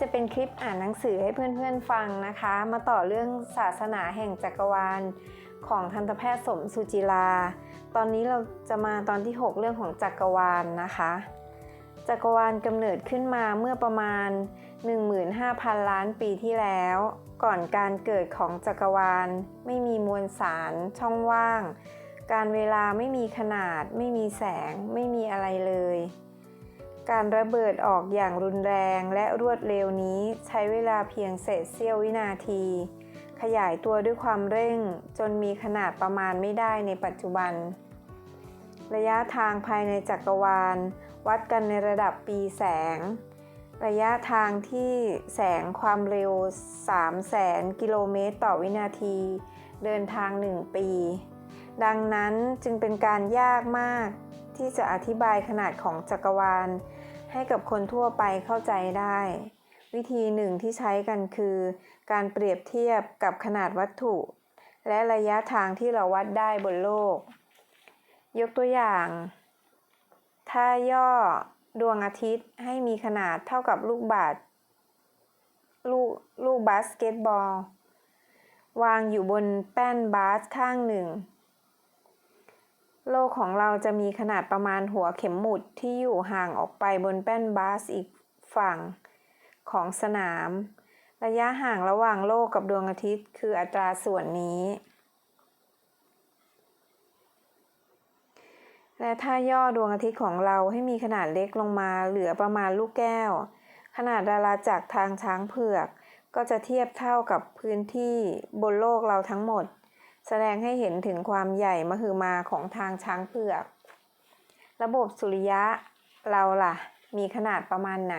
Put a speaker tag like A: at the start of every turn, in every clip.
A: จะเป็นคลิปอ่านหนังสือให้เพื่อนๆฟังนะคะ มาต่อเรื่องศาสนาแห่งจักรวาลของทันตแพทย์สมสุจิลา ตอนนี้เราจะมาตอนที่ 6 เรื่องของจักรวาลนะคะ จักรวาลกำเนิดขึ้นมาเมื่อประมาณ 15,000 ล้านปีที่แล้ว ก่อนการเกิดของจักรวาล ไม่มีมวลสารช่องว่าง การเวลาไม่มีขนาด ไม่มีแสง ไม่มีอะไรเลย การระเบิดออกอย่างรุนแรงและรวดเร็วนี้ใช้เวลาเพียงเศษเสี้ยววินาที ขยายตัวด้วยความเร่งจนมีขนาดประมาณไม่ได้ในปัจจุบัน ระยะทางภายในจักรวาล วัดกันในระดับปีแสง ระยะทางที่แสงความเร็ว 3 0 0แสนกิโลเมตรต่อวินาที เดินทาง 1 ปี ดังนั้นจึงเป็นการยากมากที่จะอธิบายขนาดของจักรวาล ให้กับคนทั่วไปเข้าใจได้ วิธีหนึ่งที่ใช้กันคือ การเปรียบเทียบกับขนาดวัตถุ และระยะทางที่เราวัดได้บนโลก ยกตัวอย่าง ถ้าย่อดวงอาทิตย์ให้มีขนาดเท่ากับลูกบาศลูกลูกบาสเกตบอล วางอยู่บนแป้นบาสข้างหนึ่ง โลกของเราจะมีขนาดประมาณหัวเข็มหมุดที่อยู่ห่างออกไปบนแป้นบาสอีกฝั่งของสนาม ระยะห่างระหว่างโลกกับดวงอาทิตย์คืออัตราส่วนนี้ และถ้าย่อดวงอาทิตย์ของเราให้มีขนาดเล็กลงมาเหลือประมาณลูกแก้ว ขนาดดาราจักรทางช้างเผือก ก็จะเทียบเท่ากับพื้นที่บนโลกเราทั้งหมด แสดงให้เห็นถึงความใหญ่มหึมาของทางช้างเผือก ระบบสุริยะเราล่ะ มีขนาดประมาณไหน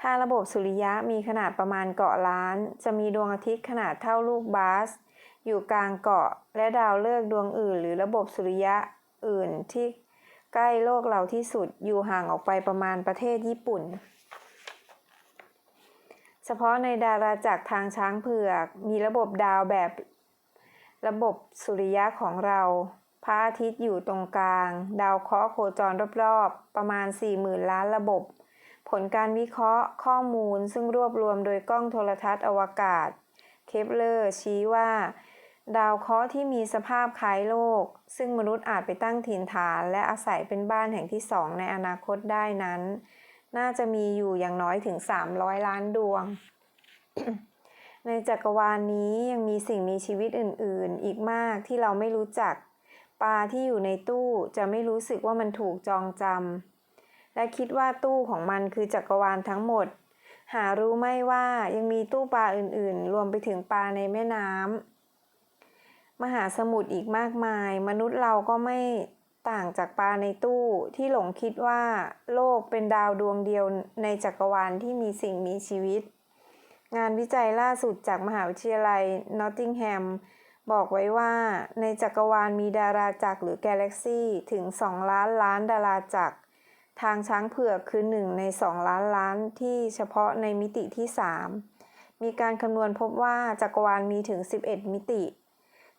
A: ถ้าระบบสุริยะมีขนาดประมาณเกาะล้าน จะมีดวงอาทิตย์ขนาดเท่าลูกบาส อยู่กลางเกาะและดาวฤกษ์ดวงอื่น หรือระบบสุริยะอื่นที่ใกล้โลกเราที่สุดอยู่ห่างออกไปประมาณประเทศญี่ปุ่น เฉพาะในดาราจักรทางช้างเผือก มีระบบดาวแบบ ระบบสุริยะของเรา พระอาทิตย์อยู่ตรงกลาง ดาวเคราะห์โคจรรอบๆ ประมาณ 40,000 ล้านระบบ ผลการวิเคราะห์ข้อมูลซึ่งรวบรวมโดยกล้องโทรทัศน์อวกาศ เคปเลอร์ชี้ว่า ดาวเคราะห์ที่มีสภาพคล้ายโลก ซึ่งมนุษย์อาจไปตั้งถิ่นฐาน และอาศัยเป็นบ้านแห่งที่สองในอนาคตได้นั้น น่าจะมีอยู่อย่างน้อยถึง 300 ล้านดวง ในจักรวาลนนี้ยังมีสิ่งมีชีวิตอื่น ๆ อีกมากที่เราไม่รู้จัก ปลาที่อยู่ในตู้จะไม่รู้สึกว่ามันถูกจองจำและคิดว่าตู้ของมันคือจักรวาลทั้งหมด หารู้ไหมว่ายังมีตู้ปลาอื่น ๆ รวมไปถึงปลาในแม่น้ำมหาสมุทรอีกมากมาย มนุษย์เราก็ไม่ต่างจากปลาในตู้ที่หลงคิดว่า โลกเป็นดาวดวงเดียวในจักรวาลที่มีสิ่งมีชีวิต งานวิจัยล่าสุดจากมหาวิทยาลัยนอตติงแฮมบอกไว้ว่าในจักรวาลมีดาราจักรหรือกาแล็กซี่ถึง 2 ล้านล้านดาราจักร ทางช้างเผือกคือ1ใน 2 ล้านล้านที่เฉพาะในมิติที่ 3 มีการคำนวณพบว่าจักรวาลมีถึง 11 มิติ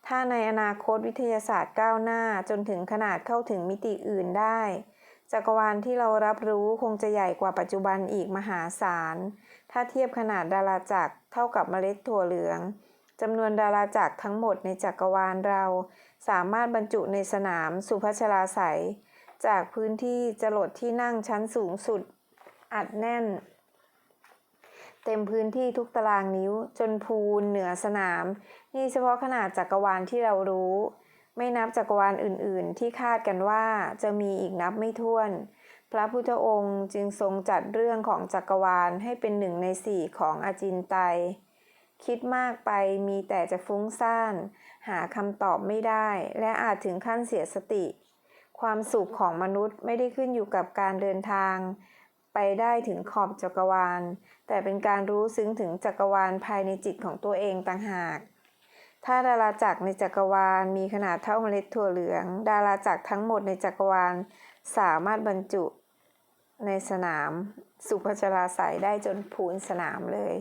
A: ถ้าในอนาคตวิทยาศาสตร์ก้าวหน้าจนถึงขนาดเข้าถึงมิติอื่นได้ จักรวาลที่เรารับรู้คงจะใหญ่กว่าปัจจุบันอีกมหาศาล ถ้าเทียบขนาดดาราจักรเท่ากับเมล็ดถั่วเหลืองจำนวนดาราจักรทั้งหมดในจักรวาลเรา สามารถบรรจุในสนามสุพัชราไสจากพื้นที่จรดที่นั่งชั้นสูงสุด อัดแน่น เต็มพื้นที่ทุกตารางนิ้วจนพูนเหนือสนาม นี่เฉพาะขนาดจักรวาลที่เรารู้ ไม่นับจักรวาลอื่นๆ ที่คาดกันว่าจะมีอีกนับไม่ถ้วน พระพุทธองค์จึงทรงจัดเรื่องของจักรวาลให้เป็นหนึ่งในสี่ของอาจินไตย คิดมากไปมีแต่จะฟุ้งซ่าน หาคำตอบไม่ได้ และอาจถึงขั้นเสียสติ ความสุขของมนุษย์ไม่ได้ขึ้นอยู่กับการเดินทาง ไปได้ถึงขอบจักรวาล แต่เป็นการรู้ซึ้งถึงจักรวาลภายในจิตของตัวเองต่างหาก ถ้าดาราจักรในจักรวาลมีขนาดเท่าเมล็ดถั่วเหลือง ดาราจักรทั้งหมดในจักรวาลสามารถบรรจุในสนามสุภชราสายได้จนพูนสนามเลย